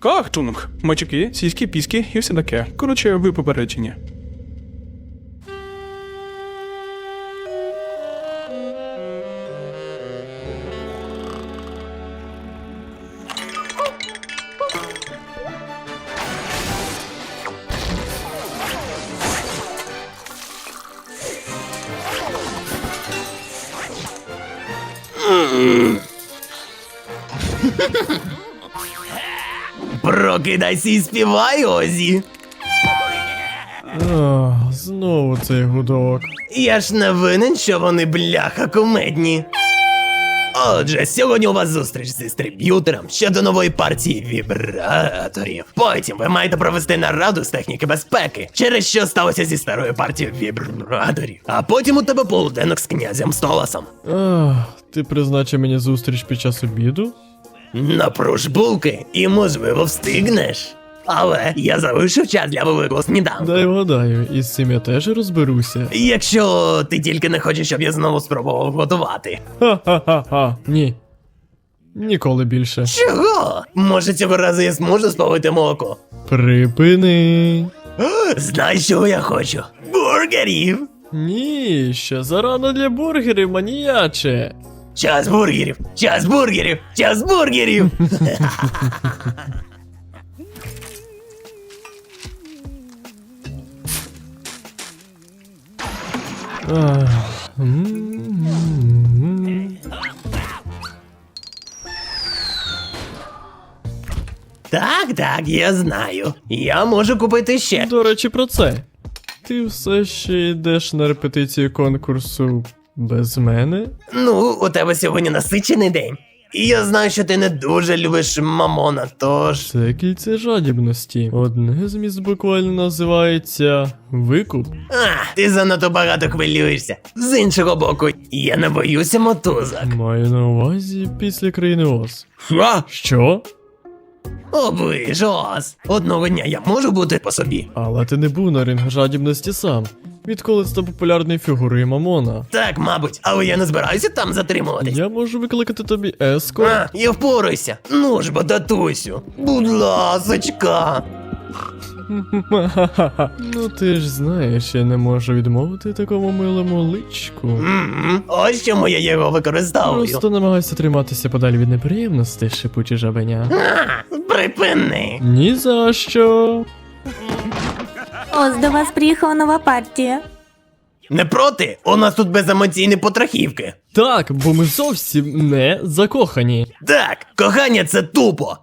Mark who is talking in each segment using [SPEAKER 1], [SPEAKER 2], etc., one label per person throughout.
[SPEAKER 1] Кахтунг, мачки, сіські, піски і все таке. Коротше, ви попереджені.
[SPEAKER 2] Прокидайся і співай, Озі.
[SPEAKER 3] Ах, знову цей гудок.
[SPEAKER 2] Я ж не винен, що вони бляха кумедні. Отже, сьогодні у вас зустріч з дистриб'ютором щодо нової партії вібраторів. Потім ви маєте провести нараду з техніки безпеки, через що сталося зі старою партією вібраторів. А потім у тебе полуденок з князем Столасом.
[SPEAKER 3] Ах, ти призначив мені зустріч під час обіду?
[SPEAKER 2] Напруж булки і можливо встигнеш. Але я залишив час для великого сніданку.
[SPEAKER 3] Дай вгадаю, із цим я теж розберуся.
[SPEAKER 2] Якщо ти тільки не хочеш, щоб я знову спробував готувати.
[SPEAKER 3] Ха-ха-ха-ха. Ні. Ніколи більше.
[SPEAKER 2] Чого? Може цього разу я зможу спалити молоко?
[SPEAKER 3] Припини.
[SPEAKER 2] Знаєш, чого я хочу? Бургерів!
[SPEAKER 3] Ні, ще зарано для бургерів, маніяче.
[SPEAKER 2] Час бургерів! Час бургерів! Час бургерів! Так, так, я знаю. Я можу купити ще.
[SPEAKER 3] До речі, про це. Ти все ще йдеш на репетицію конкурсу без мене?
[SPEAKER 2] Ну, у тебе сьогодні насичений день. І я знаю, що ти не дуже любиш мамона, тож.
[SPEAKER 3] Це кільце жадібності. Одне з міст буквально називається викуп.
[SPEAKER 2] А, ти занадто багато хвилюєшся. З іншого боку, я не боюся мотузок.
[SPEAKER 3] Маю на увазі після країни Оз.
[SPEAKER 2] Що?
[SPEAKER 3] Що?
[SPEAKER 2] Оближ, ос. Одного дня я можу бути по собі.
[SPEAKER 3] Але ти не був на ринг жадібності сам. Відколи став популярною фігурою Мамона.
[SPEAKER 2] Так, мабуть, але я не збираюся там затримуватись.
[SPEAKER 3] Я можу викликати тобі еско.
[SPEAKER 2] А, я впораюся. Ну ж бо, татусю. Будь ласочка.
[SPEAKER 3] ну ти ж знаєш, я не можу відмовити такому милому личку.
[SPEAKER 2] Ось чому я його використовую.
[SPEAKER 3] Просто намагайся триматися подалі від неприємностей, шипучі жабеня.
[SPEAKER 2] А, припини.
[SPEAKER 3] Ні за що.
[SPEAKER 4] Ось до вас приїхала нова партія.
[SPEAKER 2] Не проти? У нас тут беземоційні потрахівки.
[SPEAKER 3] Так, бо ми зовсім не закохані.
[SPEAKER 2] Так, кохання це тупо.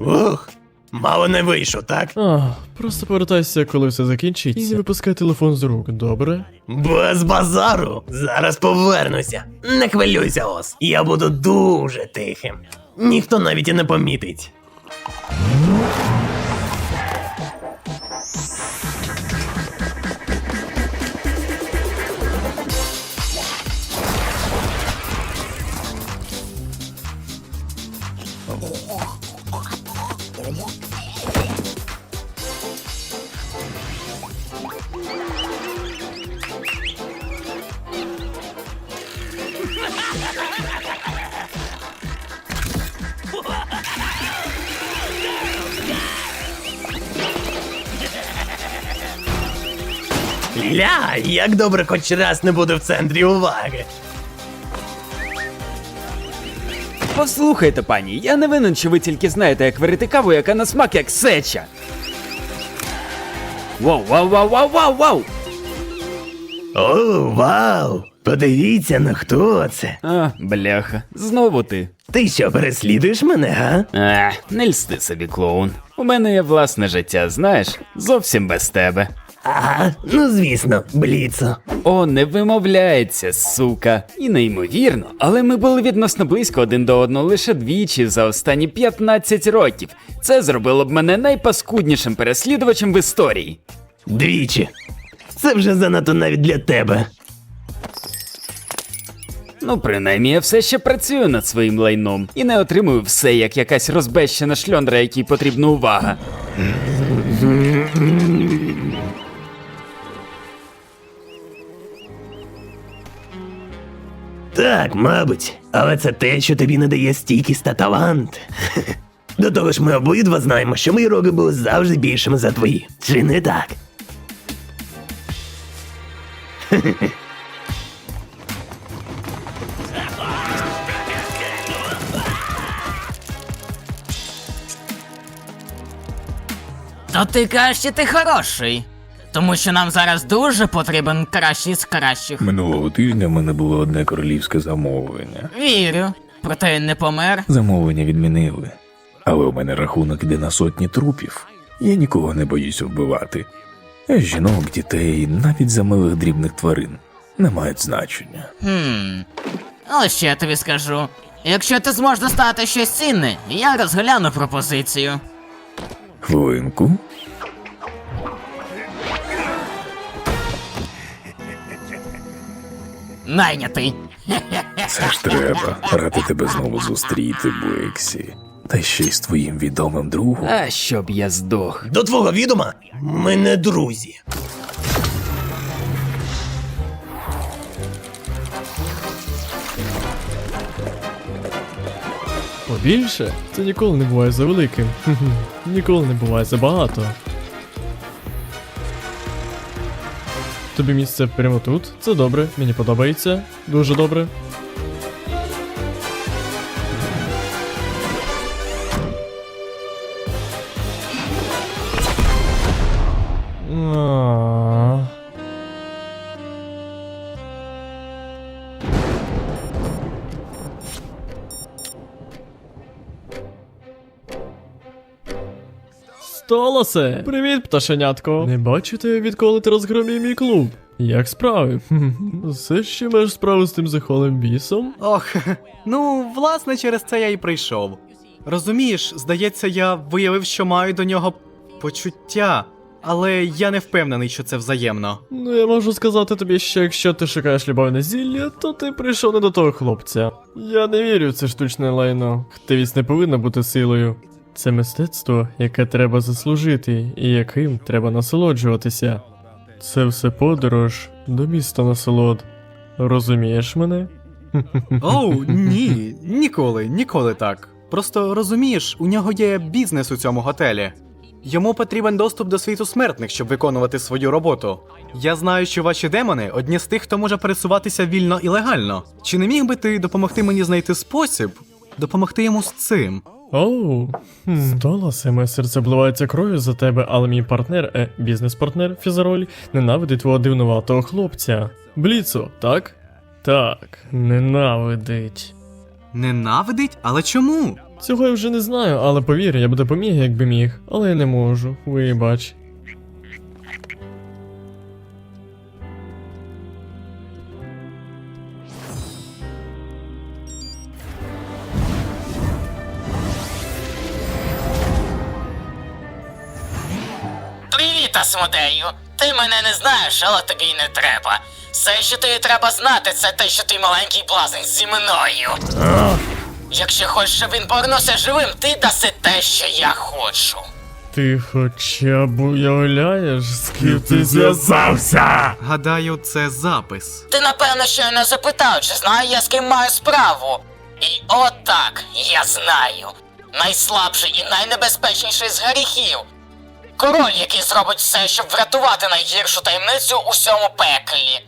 [SPEAKER 2] Ух, мало не вийшов, так?
[SPEAKER 3] Ах, просто повертайся, коли все закінчиться. І не випускай телефон з рук, добре?
[SPEAKER 2] Без базару. Зараз повернуся. Не хвилюйся, ос. Я буду дуже тихим. Ніхто навіть і не помітить. Thank you. Як добре хоч раз не буде в центрі уваги.
[SPEAKER 5] Послухайте, пані, я не винен, що ви тільки знаєте, як варити каву, яка на смак як сеча. Вау, вау, вау, вау, вау, вау!
[SPEAKER 2] О, вау! Подивіться, на хто це.
[SPEAKER 5] А, бляха, знову ти.
[SPEAKER 2] Ти що, переслідуєш мене, га?
[SPEAKER 5] А, не льсти собі, клоун. У мене є власне життя, знаєш, зовсім без тебе.
[SPEAKER 2] Ага, ну звісно, бліцо.
[SPEAKER 5] О, не вимовляється, сука. І неймовірно, але ми були відносно близько один до одного лише двічі за останні 15 років. Це зробило б мене найпаскуднішим переслідувачем в історії.
[SPEAKER 2] Двічі. Це вже занадто навіть для тебе.
[SPEAKER 5] Ну, принаймні, я все ще працюю над своїм лайном і не отримую все як якась розбещена шльондра, якій потрібна увага.
[SPEAKER 2] Так, мабуть, але це те, що тобі надає стійкість та талант. До того ж, ми обидва знаємо, що мої роги були завжди більшими за твої. Чи не так?
[SPEAKER 6] То ти кажеш, що ти хороший. Тому що нам зараз дуже потрібен кращий з кращих.
[SPEAKER 7] Минулого тижня в мене було одне королівське замовлення.
[SPEAKER 6] Вірю. Проте він не помер.
[SPEAKER 7] Замовлення відмінили. Але у мене рахунок іде на сотні трупів. Я нікого не боюся вбивати. Жінок, дітей, навіть за милих дрібних тварин не мають значення.
[SPEAKER 6] Хм. Але ще я тобі скажу. Якщо ти зможеш достати щось цінне, я розгляну пропозицію.
[SPEAKER 7] Хвилинку.
[SPEAKER 6] Найнятий.
[SPEAKER 7] Це ж треба. Ради тебе знову зустріти, Блексі. Та ще й з твоїм відомим другом.
[SPEAKER 5] А щоб я здох.
[SPEAKER 2] До твого відома, ми не друзі.
[SPEAKER 3] Побільше? Це ніколи не буває за великим. Ніколи не буває за Тобі місце прямо тут. Це добре, мені подобається. Дуже добре. Столосе! Привіт, пташенятко! Не бачите, відколи ти розгромів мій клуб? Як справи? Все ще маєш справу з тим захолим бісом?
[SPEAKER 8] Ох, ну, власне, через це я і прийшов. Розумієш, здається, я виявив, що маю до нього почуття, але я не впевнений, що це взаємно.
[SPEAKER 3] Ну, я можу сказати тобі, що якщо ти шукаєш любовне зілля, то ти прийшов не до того хлопця. Я не вірю в це штучне лайно. Хтивість не повинна бути силою. Це мистецтво, яке треба заслужити, і яким треба насолоджуватися. Це все подорож до міста насолод. Розумієш мене?
[SPEAKER 8] Оу, ні, ніколи, ніколи так. Просто розумієш, у нього є бізнес у цьому готелі. Йому потрібен доступ до світу смертних, щоб виконувати свою роботу. Я знаю, що ваші демони одні з тих, хто може пересуватися вільно і легально. Чи не міг би ти допомогти мені знайти спосіб? Допомогти йому з цим?
[SPEAKER 3] Оу. Столасе, моє серце обливається кров'ю за тебе, але мій партнер, е, бізнес-партнер Фізероль, ненавидить твого дивнуватого хлопця. Бліцо, так? Так, ненавидить.
[SPEAKER 8] Ненавидить? Але чому?
[SPEAKER 3] Цього я вже не знаю, але повір, я б допоміг, якби міг, але я не можу, вибач.
[SPEAKER 6] Асмодею! Ти мене не знаєш, але тобі й не треба. Все, що тобі треба знати, це те, що ти маленький блазень зі мною. Якщо хочеш, щоб він повернувся живим, ти даси те, що я хочу.
[SPEAKER 3] Ти хоча б уявляєш, з ким ти зв'язався?
[SPEAKER 8] Гадаю, це запис.
[SPEAKER 6] Ти напевно ще не запитав, чи знаю я з ким маю справу. І отак, я знаю. Найслабший і найнебезпечніший з гріхів. Король, який зробить все, щоб врятувати найгіршу таємницю у всьому пеклі.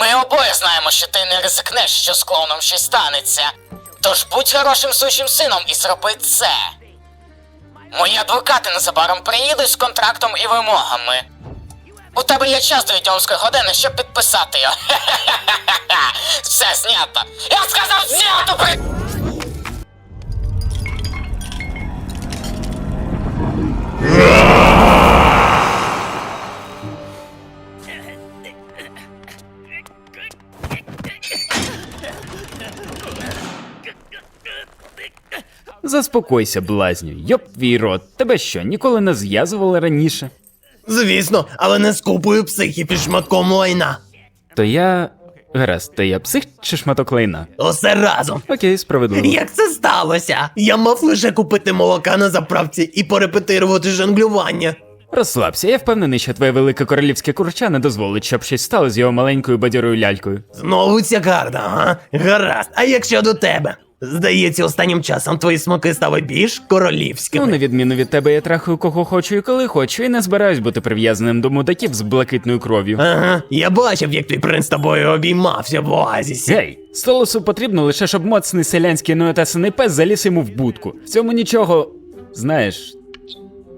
[SPEAKER 6] Ми обоє знаємо, що ти не ризикнеш, що з клоуном щось станеться. Тож будь хорошим сучим сином і зроби це. Мої адвокати незабаром приїдуть з контрактом і вимогами. У тебе є час до відьомської години, щоб підписати його. Все знято. Я сказав знято при.
[SPEAKER 5] Заспокойся, блазню, йоп твій рот. Тебе що, ніколи не зв'язували раніше?
[SPEAKER 2] Звісно, але не з купою психів і шматком лайна.
[SPEAKER 5] То я. Гаразд, то я псих чи шматок лайна?
[SPEAKER 2] Усе разом.
[SPEAKER 5] Окей, справедливо.
[SPEAKER 2] Як це сталося? Я мав лише купити молока на заправці і порепетирувати жонглювання.
[SPEAKER 5] Розслабся, я впевнений, що твоє велике королівське курча не дозволить, щоб щось стало з його маленькою бадьорою лялькою.
[SPEAKER 2] Знову ця карта, ага? Гаразд. А як щодо тебе? Здається, останнім часом твої смаки стали більш королівськими.
[SPEAKER 5] Ну, на відміну від тебе, я трахаю кого хочу і коли хочу, і не збираюсь бути прив'язаним до мудаків з блакитною кров'ю.
[SPEAKER 2] Ага, я бачив, як твій принц з тобою обіймався в оазісі.
[SPEAKER 5] Гей, столосу потрібно лише, щоб моцний селянський неотесаний пес заліз йому в будку. В цьому нічого. знаєш.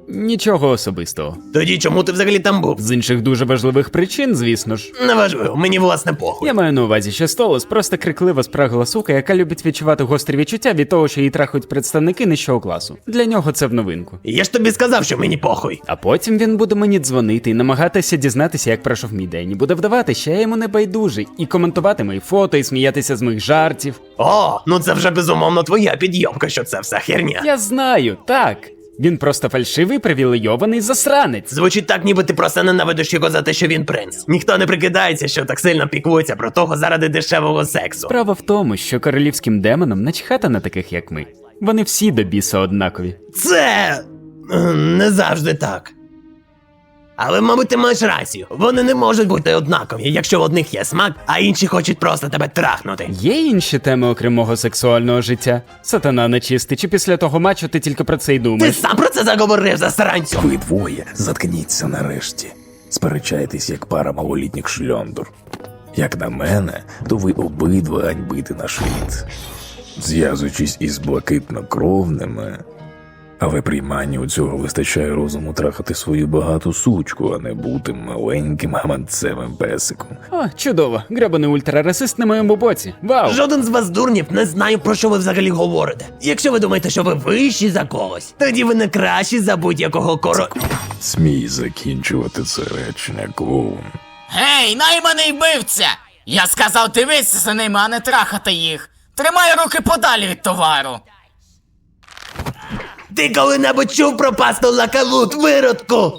[SPEAKER 5] Нічого особистого.
[SPEAKER 2] Тоді чому ти взагалі там був?
[SPEAKER 5] З інших дуже важливих причин, звісно ж.
[SPEAKER 2] Неважливо, мені власне похуй.
[SPEAKER 5] Я маю на увазі, що Столос просто криклива спрагла сука, яка любить відчувати гострі відчуття від того, що її трахають представники нижчого класу. Для нього це в новинку.
[SPEAKER 2] Я ж тобі сказав, що мені похуй.
[SPEAKER 5] А потім він буде мені дзвонити і намагатися дізнатися, як пройшов мій день, і буде вдавати, що я йому не байдужий, і коментувати мої фото, і сміятися з моїх жартів.
[SPEAKER 2] О, ну це вже безумовно твоя підйомка, що це все херня.
[SPEAKER 5] Я знаю, так. Він просто фальшивий, привілейований засранець.
[SPEAKER 2] Звучить так, ніби ти просто ненавидиш його за те, що він принц. Ніхто не прикидається, що так сильно піклується про того заради дешевого сексу.
[SPEAKER 5] Справа в тому, що королівським демонам начхати на таких, як ми. Вони всі до біса однакові.
[SPEAKER 2] Це е, не завжди так. Але, мабуть, ти маєш рацію. Вони не можуть бути однакові, якщо в одних є смак, а інші хочуть просто тебе трахнути.
[SPEAKER 5] Є інші теми окрім мого сексуального життя. Сатана нечистий, чи після того матчу ти тільки про це й
[SPEAKER 2] Ти
[SPEAKER 5] думаєш?
[SPEAKER 2] сам про це заговорив засранцю.
[SPEAKER 7] Ви двоє заткніться нарешті. Сперечайтесь як пара малолітніх шльондур. Як на мене, то ви обидва ганьбите наш рід. Зв'язуючись із блакитнокровними. Але прийманні у цього вистачає розуму трахати свою багату сучку, а не бути маленьким гаманцевим песиком.
[SPEAKER 5] О, чудово, гребаний ультрарасист на моєму боці. Вау!
[SPEAKER 2] Жоден з вас дурнів не знає, про що ви взагалі говорите. Якщо ви думаєте, що ви вищі за когось, тоді ви не кращі за будь-якого коро.
[SPEAKER 7] Смій закінчувати це речення, клоун.
[SPEAKER 6] Гей, найманий вбивця! Я сказав дивитися за ними, а не трахати їх. Тримай руки подалі від товару.
[SPEAKER 2] Ти коли-небудь чув про пасту лакалут, виродку?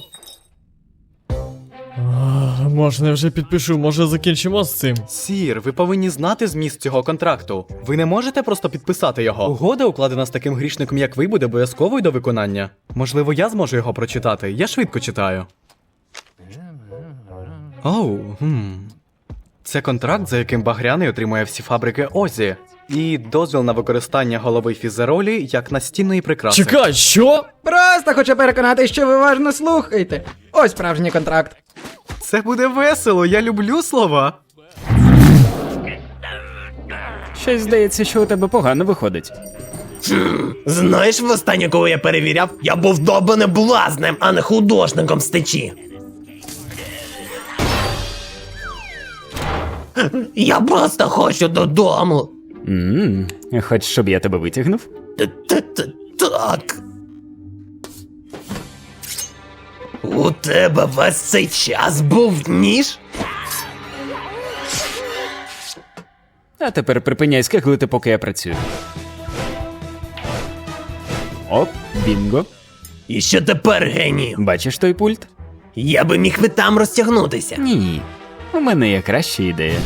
[SPEAKER 3] Можна я вже підпишу, може закінчимо з цим.
[SPEAKER 8] Сір, ви повинні знати зміст цього контракту. Ви не можете просто підписати його. Угода, укладена з таким грішником, як ви, буде обов'язковою до виконання. Можливо, я зможу його прочитати. Я швидко читаю. Оу, хм. Це контракт, за яким Багряний отримує всі фабрики Озі. І дозвіл на використання голови фізеролі як настінної прикраси.
[SPEAKER 3] Чекай, що?
[SPEAKER 9] Просто хочу переконати, що ви уважно слухаєте. Ось справжній контракт.
[SPEAKER 8] Це буде весело, я люблю слова.
[SPEAKER 5] Щось здається, що у тебе погано виходить.
[SPEAKER 2] Знаєш, востаннє, коли я перевіряв, я був добаним блазнем, а не художником з течі. Я просто хочу додому.
[SPEAKER 5] Ммм, хочеш, щоб я тебе витягнув?
[SPEAKER 2] Так. У тебе весь цей час був ніж?
[SPEAKER 5] А тепер припиняй скиглити, поки я працюю. Оп, бінго.
[SPEAKER 2] І що тепер, генію?
[SPEAKER 5] Бачиш той пульт?
[SPEAKER 2] Я би міг би там розтягнутися.
[SPEAKER 5] Ні. У мене є краща ідея.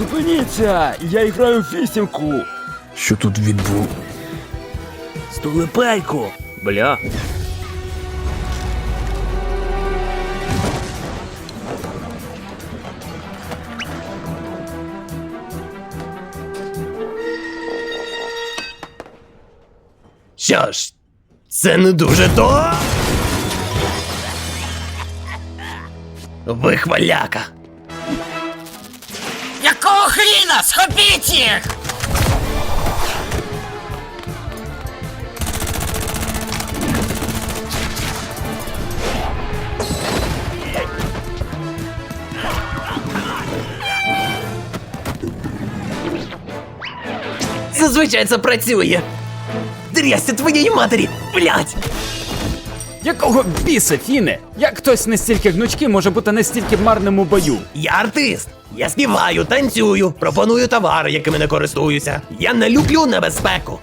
[SPEAKER 10] Зупиніться! Я граю в фістівку!
[SPEAKER 7] Що тут відбув?
[SPEAKER 10] Столепельку! Бля.
[SPEAKER 2] Що ж, це не дуже то. Вихваляка.
[SPEAKER 6] Якого хріна? Схопіть їх!
[SPEAKER 2] Зазвичай це працює. Трясся твоєї матері, блять!
[SPEAKER 5] Якого біса, Фіне? Як хтось настільки гнучкий може бути настільки марним у бою?
[SPEAKER 2] Я артист. Я співаю, танцюю, пропоную товари, якими не користуюся. Я не люблю небезпеку.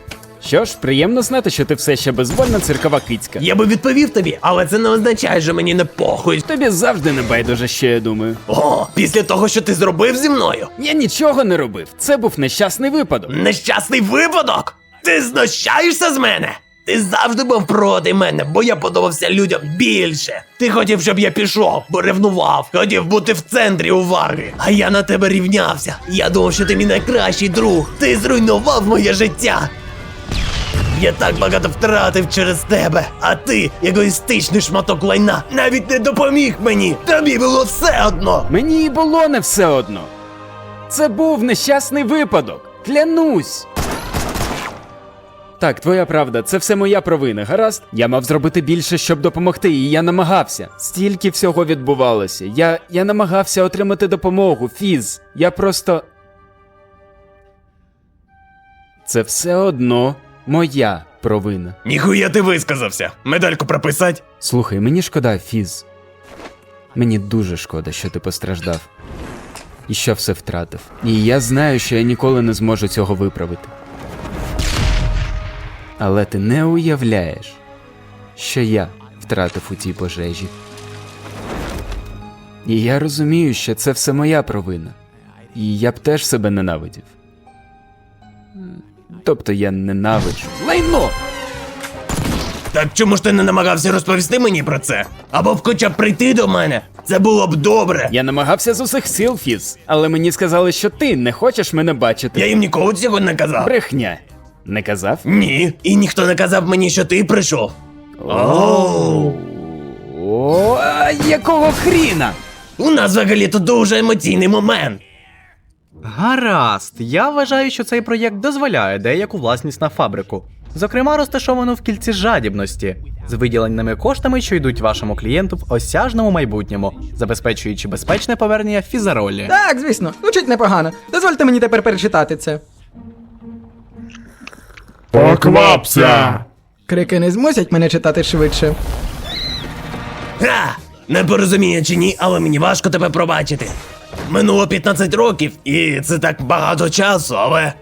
[SPEAKER 5] Що ж, приємно знати, що ти все ще безвольна циркова кицька.
[SPEAKER 2] Я би відповів тобі, але це не означає, що мені не похуй.
[SPEAKER 5] Тобі завжди не байдуже, що я думаю.
[SPEAKER 2] О, після того, що ти зробив зі мною.
[SPEAKER 5] Я нічого не робив. Це був нещасний випадок.
[SPEAKER 2] Нещасний випадок? Ти знущаєшся з мене? Ти завжди був проти мене, бо я подобався людям більше. Ти хотів, щоб я пішов, бо ревнував, хотів бути в центрі уваги. А я на тебе рівнявся. Я думав, що ти мій найкращий друг. Ти зруйнував моє життя. Я так багато втратив через тебе, а ти, егоїстичний шматок лайна, навіть не допоміг мені. Тобі було все одно.
[SPEAKER 5] Мені і було не все одно. Це був нещасний випадок. Клянусь. Так, твоя правда, це все моя провина, гаразд? Я мав зробити більше, щоб допомогти, і я намагався. Стільки всього відбувалося. Я. я намагався отримати допомогу, фіз. Я просто. Це все одно моя провина.
[SPEAKER 2] Ніхуя ти висказався. Медальку прописать?
[SPEAKER 5] Слухай, мені шкода, Фіз. Мені дуже шкода, що ти постраждав. І що все втратив. І я знаю, що я ніколи не зможу цього виправити. Але ти не уявляєш, що я втратив у цій пожежі. І я розумію, що це все моя провина. І я б теж себе ненавидів. Тобто я ненавиджу. Лайно!
[SPEAKER 2] Так чому ж ти не намагався розповісти мені про це? Або б хоча б прийти до мене. Це було б добре.
[SPEAKER 5] Я намагався з усіх сил, Фіз, але мені сказали, що ти не хочеш мене бачити.
[SPEAKER 2] Я їм ніколи цього не казав.
[SPEAKER 5] Брехня. Не казав?
[SPEAKER 2] Ні. І ніхто не казав мені, що ти прийшов. Оу.
[SPEAKER 5] О, а якого хріна?
[SPEAKER 2] У нас взагалі то дуже емоційний момент.
[SPEAKER 8] Гаразд, я вважаю, що цей проєкт дозволяє деяку власність на фабрику, зокрема розташовану в кільці жадібності, з виділеними коштами, що йдуть вашому клієнту в осяжному майбутньому, забезпечуючи безпечне повернення фізаролі.
[SPEAKER 9] Так, звісно, звучить непогано. Дозвольте мені тепер перечитати це.
[SPEAKER 1] Поквапся!
[SPEAKER 9] Крики не змусять мене читати швидше.
[SPEAKER 2] Ха! Непорозуміння чи ні, але мені важко тебе пробачити. Минуло 15 років, і це так багато часу, але.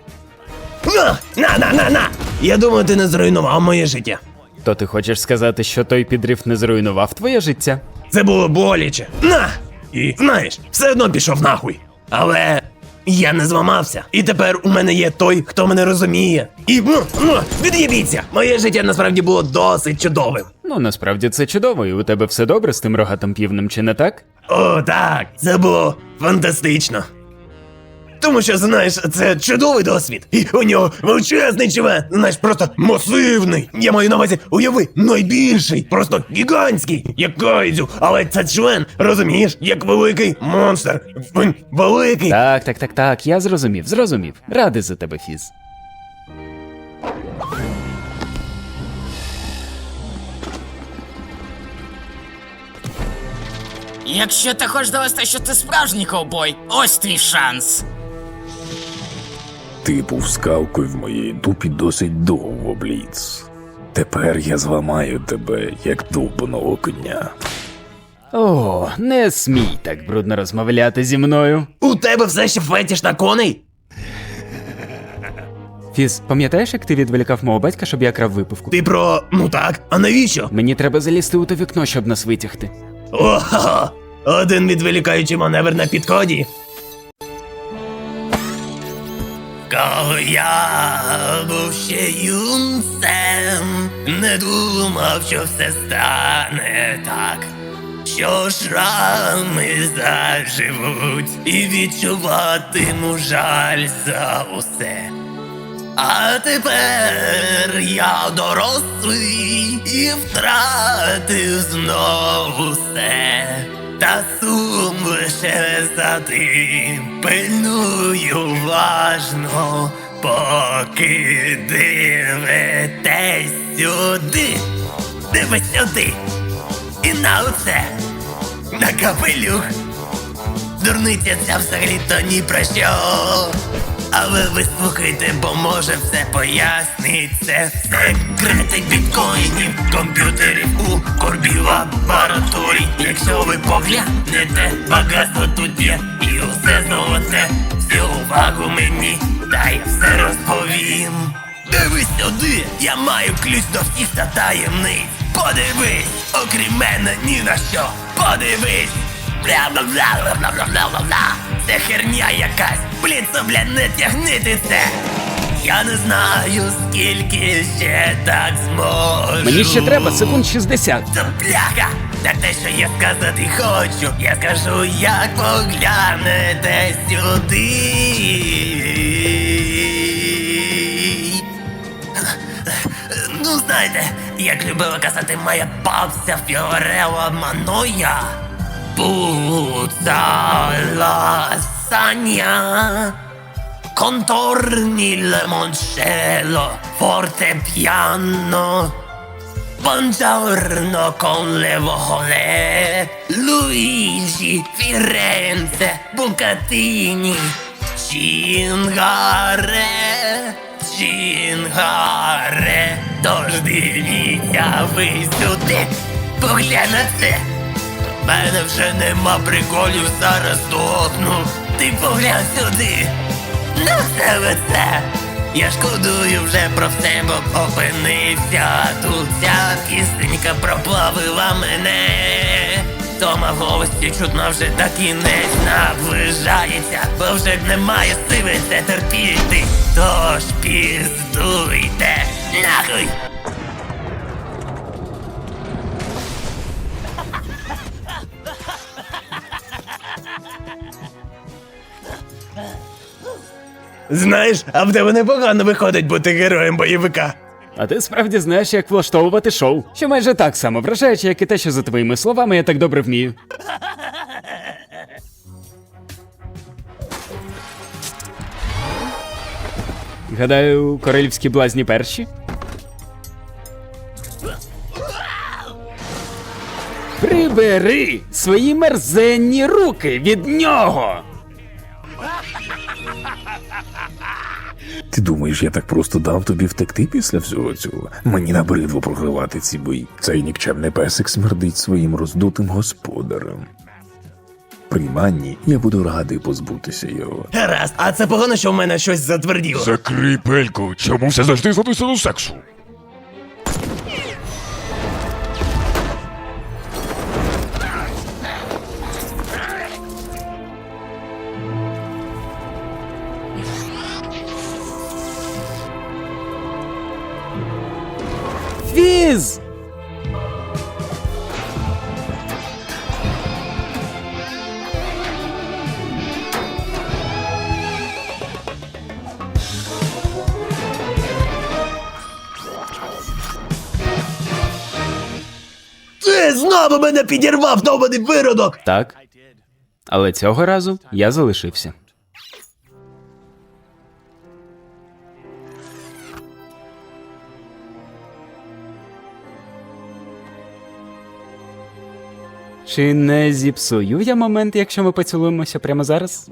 [SPEAKER 2] На, на, на, на, на! Я думаю, ти не зруйнував моє життя.
[SPEAKER 5] То ти хочеш сказати, що той підрив не зруйнував твоє життя?
[SPEAKER 2] Це було боляче. На! І знаєш, все одно пішов нахуй. Але я не зламався. І тепер у мене є той, хто мене розуміє. І ну, ну, від'їбіться! Моє життя насправді було досить чудовим.
[SPEAKER 5] Ну, насправді це чудово, і у тебе все добре з тим рогатим півнем, чи не так?
[SPEAKER 2] О, так, це було фантастично. Тому що, знаєш, це чудовий досвід. І у нього величезний член, знаєш, просто масивний. Я маю на увазі, уяви, найбільший, просто гігантський, як кайдзю. Але це член, розумієш, як великий монстр. Він великий.
[SPEAKER 5] Так, так, так, так, я зрозумів, зрозумів. Радий за тебе, Фіз.
[SPEAKER 6] Якщо ти хочеш довести, що ти справжній ковбой, ось твій шанс.
[SPEAKER 7] Ти був скалкою в моїй дупі досить довго, Бліц. Тепер я зламаю тебе, як довбаного коня.
[SPEAKER 5] О, не смій так брудно розмовляти зі мною.
[SPEAKER 2] У тебе все ще фетіш на коней?
[SPEAKER 5] Фіз, пам'ятаєш, як ти відволікав мого батька, щоб я крав випивку?
[SPEAKER 2] Ти про. ну так, а навіщо?
[SPEAKER 5] Мені треба залізти у те вікно, щоб нас витягти.
[SPEAKER 2] Ого! Один відволікаючий маневр на підході. Коли я був ще юнцем, не думав, що все стане так. Що шрами заживуть і відчуватиму жаль за усе. А тепер я дорослий і втратив знову все. Та сум лише за тим. Пильную важно, поки дивитесь сюди, дивись сюди, і на оце, на капелюх. Дурниця ця взагалі-то ні про що. Але ви слухайте, бо може все пояснить це секрети біткоїнів, комп'ютерів у корбі лабораторій. Якщо ви поглянете, багатство тут є, і усе золоте, всю увагу мені, та я все розповім. Дивись сюди, я маю ключ до всіх та таємниць. Подивись, окрім мене ні на що. Подивись. Це херня якась. Блін, це, не тягнити це. Я не знаю, скільки ще так зможу.
[SPEAKER 5] Мені ще треба секунд 60.
[SPEAKER 2] Це бляха! Та те, що я сказати хочу, я скажу, як поглянете сюди. Ну, знаєте, як любила казати моя бабця Фіорела Маноя. Пуца ласагна Contorni limoncello, forte piano. Buongiorno con le vole. Luigi, Firenze, Bucatini. Cingare, cingare. Тож дивіться ви сюди. Мене вже нема приколів, зараз дохну. Ти поглянь сюди. Ну це ви це. Я шкодую вже про все, бо опинився тут ця кістенька проплавила мене. Тома в голосі чутно вже та кінець наближається, бо вже немає сили це терпіти. Тож піздуйте нахуй. Знаєш, а в тебе непогано виходить бути героєм бойовика.
[SPEAKER 5] А ти справді знаєш, як влаштовувати шоу, що майже так само вражаюче, як і те, що за твоїми словами я так добре вмію. Гадаю, королівські блазні перші. Прибери свої мерзенні руки від нього.
[SPEAKER 7] Ти думаєш, я так просто дав тобі втекти після всього цього? Мені набридло програвати ці бої. Цей нікчемний песик смердить своїм роздутим господарем. Приманні, я буду радий позбутися його.
[SPEAKER 2] Гаразд, а це погано, що в мене щось затверділо.
[SPEAKER 10] Закрий пельку, чому все завжди зводиться до сексу?
[SPEAKER 2] Підірвав, довбаний виродок!
[SPEAKER 5] Так. Але цього разу я залишився. Чи не зіпсую я момент, якщо ми поцілуємося прямо зараз?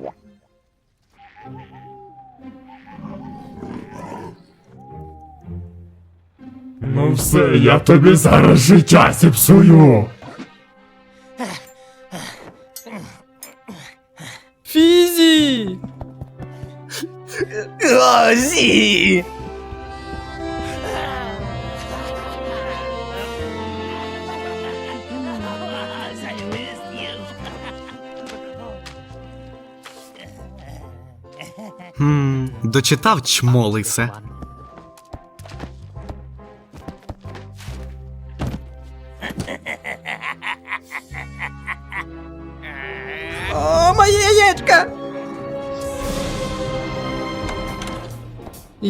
[SPEAKER 10] Ну все, я тобі зараз життя зіпсую.
[SPEAKER 3] Фізі!
[SPEAKER 2] Озі!
[SPEAKER 8] Хм, дочитав чмо лисе.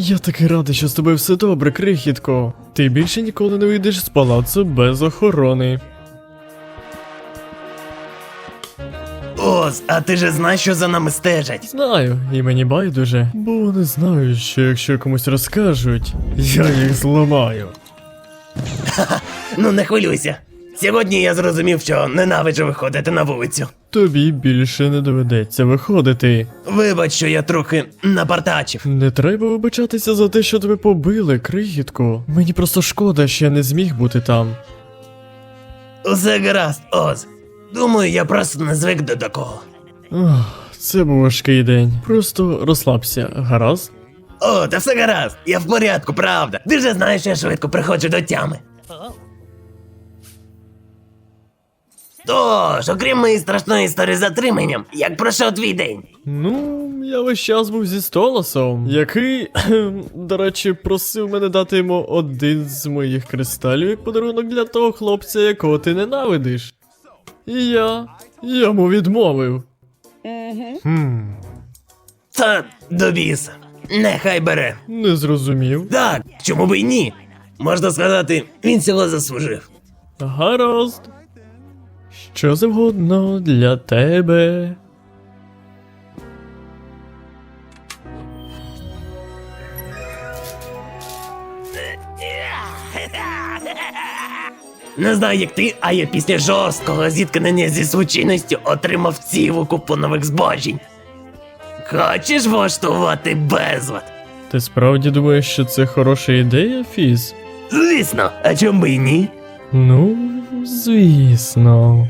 [SPEAKER 3] Я такий радий, що з тобою все добре, крихітко. Ти більше ніколи не вийдеш з палацу без охорони.
[SPEAKER 2] Оз, а ти же знаєш, що за нами стежать?
[SPEAKER 3] Знаю, і мені байдуже, бо вони знають, що якщо комусь розкажуть, я їх зламаю.
[SPEAKER 2] Ну не хвилюйся. Сьогодні я зрозумів, що ненавиджу виходити на вулицю.
[SPEAKER 3] Тобі більше не доведеться виходити.
[SPEAKER 2] Вибач, що я трохи напартачив.
[SPEAKER 3] Не треба вибачатися за те, що тебе побили, крихітко. Мені просто шкода, що я не зміг бути там.
[SPEAKER 2] Усе гаразд, Оз. Думаю, я просто не звик до такого.
[SPEAKER 3] Ох, це був важкий день. Просто розслабся, гаразд?
[SPEAKER 2] О, та все гаразд, я в порядку, правда. Ти вже знаєш, що я швидко приходжу до тями. Тож, окрім моєї страшної історії з затриманням, як пройшов твій день?
[SPEAKER 3] Ну, я весь час був зі Столасом, який, до речі, просив мене дати йому один з моїх кристалів як подарунок для того хлопця, якого ти ненавидиш. І я йому відмовив. Хм,
[SPEAKER 2] Та до біса. Нехай бере.
[SPEAKER 3] не зрозумів.
[SPEAKER 2] Так, чому б і ні? Можна сказати, він цього заслужив.
[SPEAKER 3] Гаразд. Що завгодно для тебе.
[SPEAKER 2] Не знаю, як ти, а я після жорсткого зіткнення зі звичайністю отримав цілу купу нових збочень. Хочеш влаштувати безлад?
[SPEAKER 3] Ти справді думаєш, що це хороша ідея, Фіз?
[SPEAKER 2] Звісно, а чому би і ні?
[SPEAKER 3] Ну, звісно.